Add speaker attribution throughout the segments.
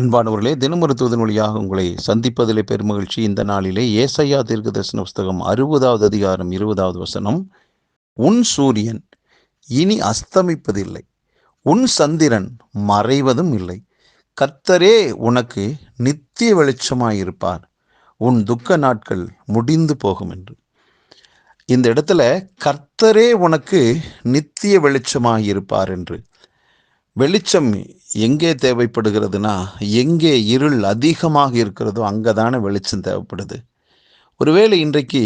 Speaker 1: அன்பானவர்களே தினமொரு தூதன் வழியாக உங்களை சந்திப்பதிலே பெருமகிழ்ச்சி. இந்த நாளிலே ஏசையா தீர்க்க தரிசன புஸ்தகம் அறுபதாவது அதிகாரம் இருபதாவது வசனம். உன் சூரியன் இனி அஸ்தமிப்பதில்லை. உன் சந்திரன் மறைவதும் இல்லை. கர்த்தரே உனக்கு நித்திய வெளிச்சமாயிருப்பார். உன் துக்க நாட்கள் முடிந்து போகும் என்று. இந்த இடத்துல கர்த்தரே உனக்கு நித்திய வெளிச்சமாயிருப்பார் என்று வெளிச்சம் எங்கே தேவைப்படுகிறதுனா எங்கே இருள் அதிகமாக இருக்கிறதோ அங்கே தானே வெளிச்சம் தேவைப்படுது. ஒருவேளை இன்றைக்கு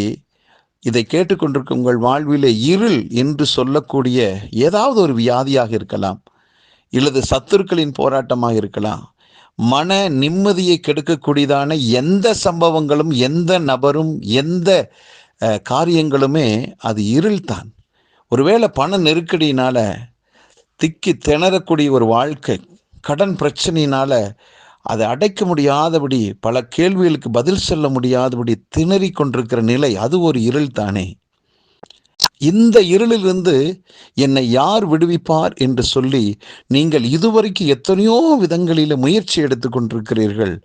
Speaker 1: இதை கேட்டுக்கொண்டிருக்கும் உங்கள் வாழ்விலே இருள் என்று சொல்லக்கூடிய ஏதாவது ஒரு வியாதியாக இருக்கலாம் இல்லது சத்துருக்களின் போராட்டமாக இருக்கலாம் மன நிம்மதியை கெடுக்கக்கூடியதான எந்த சம்பவங்களும் எந்த நபரும் எந்த காரியங்களுமே அது இருள்தான். ஒருவேளை பண நெருக்கடியினால திக்கி திணறக்கூடிய ஒரு வாழ்க்கை. கடன் பிரச்சனையினால் அதை அடைக்க முடியாதபடி பல கேள்விகளுக்கு பதில் சொல்ல முடியாதபடி திணறி கொண்டிருக்கிற நிலை அது ஒரு இருள் தானே. இந்த இருளிலிருந்து என்னை யார் விடுவிப்பார் என்று சொல்லி நீங்கள் இதுவரைக்கும் எத்தனையோ விதங்களில் முயற்சி எடுத்துக் கொண்டிருக்கிறீர்கள்.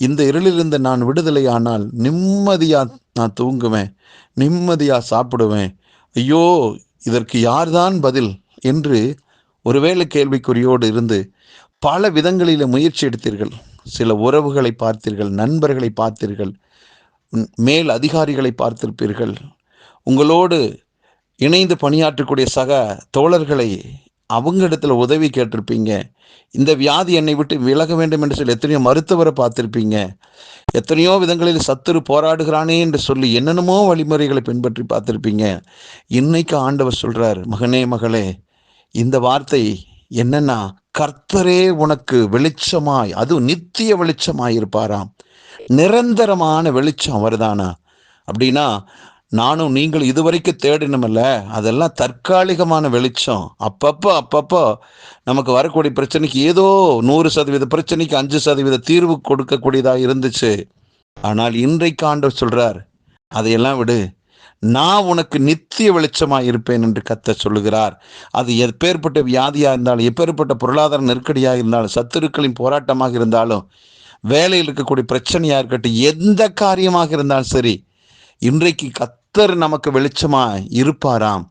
Speaker 1: இந்த இருளிலிருந்து நான் விடுதலையானால் நிம்மதியாக நான் தூங்குவேன் நிம்மதியாக சாப்பிடுவேன். ஐயோ இதற்கு யார்தான் பதில்? என்று ஒருவேளை கேள்விக்குறியோடு இருந்து பல விதங்களில் முயற்சி எடுத்தீர்கள். சில உறவுகளை பார்த்தீர்கள் நண்பர்களை பார்த்தீர்கள் மேல் அதிகாரிகளை பார்த்திருப்பீர்கள். உங்களோடு இணைந்து பணியாற்றக்கூடிய சக தோழர்களை அவங்க இடத்துல உதவி கேட்டிருப்பீங்க. இந்த வியாதி என்னை விட்டு விலக வேண்டும் என்று சொல்லி எத்தனையோ மருத்துவரை பார்த்துருப்பீங்க. எத்தனையோ விதங்களில் சத்துரு போராடுகிறானே என்று சொல்லி என்னென்னமோ வழிமுறைகளை பின்பற்றி பார்த்துருப்பீங்க. இன்னைக்கு ஆண்டவர் சொல்கிறார் மகனே மகளே இந்த வார்த்தை என்னன்னா கர்த்தரே உனக்கு வெளிச்சமாய் அது நித்திய வெளிச்சமாய் இருப்பாராம் நிரந்தரமான வெளிச்சம் வருதானா அப்படின்னா நானும் நீங்கள் இதுவரைக்கும் தேடினமில்ல அதெல்லாம் தற்காலிகமான வெளிச்சம். அப்பப்போ அப்பப்போ நமக்கு வரக்கூடிய பிரச்சனைக்கு ஏதோ நூறு சதவீத பிரச்சனைக்கு அஞ்சு சதவீத தீர்வு கொடுக்கக்கூடியதாக இருந்துச்சு. ஆனால் இன்றைக்கு ஆண்டவர் அதையெல்லாம் விடு. நான் உனக்கு நித்திய வெளிச்சமாக இருப்பேன் என்று கத்த சொல்லுகிறார். அது எப்பேற்பட்ட வியாதியாக இருந்தாலும் எப்பேற்பட்ட பொருளாதார நெருக்கடியாக இருந்தாலும் சத்துருக்களின் போராட்டமாக இருந்தாலும் வேலையில் இருக்கக்கூடிய பிரச்சனையாக இருக்கட்டும் எந்த காரியமாக இருந்தாலும் சரி இன்றைக்கு கத்தர் நமக்கு வெளிச்சமா இருப்பாராம்.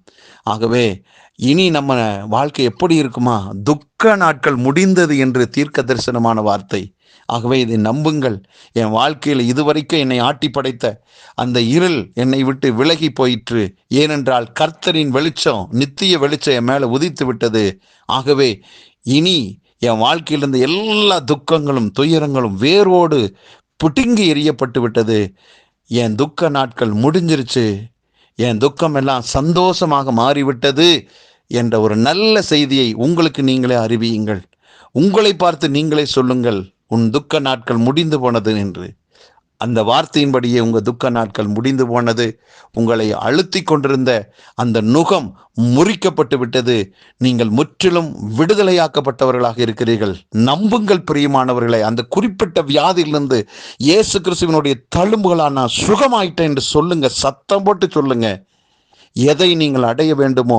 Speaker 1: ஆகவே இனி நம்ம வாழ்க்கை எப்படி இருக்குமா? துக்க நாட்கள் முடிந்தது என்று தீர்க்க தரிசனமான வார்த்தை. ஆகவே இதை நம்புங்கள். என் வாழ்க்கையில் இதுவரைக்கும் என்னை ஆட்டி படைத்த அந்த இருள் என்னை விட்டு விலகி போயிற்று. ஏனென்றால் கர்த்தரின் வெளிச்சம் நித்திய வெளிச்சம் என் மேலே உதித்து விட்டது. ஆகவே இனி என் வாழ்க்கையில் இருந்த எல்லா துக்கங்களும் துயரங்களும் வேரோடு புடுங்கி எரியப்பட்டு விட்டது. என் துக்க நாட்கள் முடிஞ்சிருச்சு. என் துக்கம் எல்லாம் சந்தோஷமாக மாறிவிட்டது என்ற ஒரு நல்ல செய்தியை உங்களுக்கு நீங்களே அறிவியுங்கள். உங்களை பார்த்து நீங்களே சொல்லுங்கள் உன் துக்க நாட்கள் முடிந்து போனது என்று. அந்த வார்த்தையின்படியே உங்கள் துக்க நாட்கள் முடிந்து போனது உங்களை அழுத்தி கொண்டிருந்த அந்த நுகம் முறிக்கப்பட்டு விட்டது. நீங்கள் முற்றிலும் விடுதலையாக்கப்பட்டவர்களாக இருக்கிறீர்கள். நம்புங்கள் பிரியமானவர்களை அந்த குறிப்பிட்ட வியாதியிலிருந்து இயேசு கிறிஸ்துவனுடைய தழும்புகளாக நான் சுகமாயிட்டேன் என்று சொல்லுங்க சத்தம் போட்டு சொல்லுங்க. எதை நீங்கள் அடைய வேண்டுமோ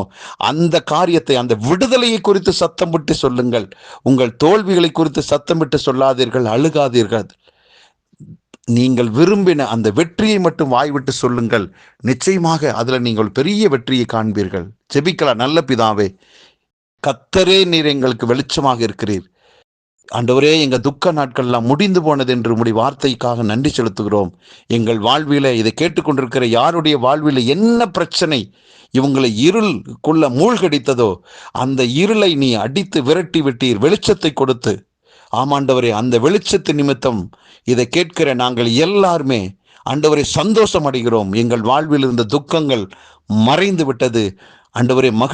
Speaker 1: அந்த காரியத்தை அந்த விடுதலையை குறித்து சத்தம் விட்டு சொல்லுங்கள். உங்கள் தோல்விகளை குறித்து சத்தமிட்டு சொல்லாதீர்கள் அழுகாதீர்கள். நீங்கள் விரும்பின அந்த வெற்றியை மட்டும் வாய்விட்டு சொல்லுங்கள். நிச்சயமாக அதில் நீங்கள் பெரிய வெற்றியை காண்பீர்கள். ஜெபிக்கலாம் நல்ல பிதாவே. கத்தரே நீர் எங்களுக்கு வெளிச்சமாக இருக்கிறீர். ஆண்டவரே எங்கள் துக்க நாட்கள்லாம் முடிந்து போனது என்று உடைய வார்த்தைக்காக நன்றி செலுத்துகிறோம். எங்கள் வாழ்வில இதை கேட்டுக்கொண்டிருக்கிற யாருடைய வாழ்வில என்ன பிரச்சனை இவங்களை இருளுக்குள்ள மூழ்கடித்ததோ அந்த இருளை நீ அடித்து விரட்டி விட்டீர். வெளிச்சத்தை கொடுத்து ஆமாண்டவரே அந்த வெளிச்சத்து நிமித்தம் இதை கேட்கிற நாங்கள் எல்லாருமே ஆண்டவரை சந்தோஷம் அடைகிறோம். எங்கள் வாழ்வில் இருந்த துக்கங்கள் மறைந்து விட்டது ஆண்டவரே மகிழ்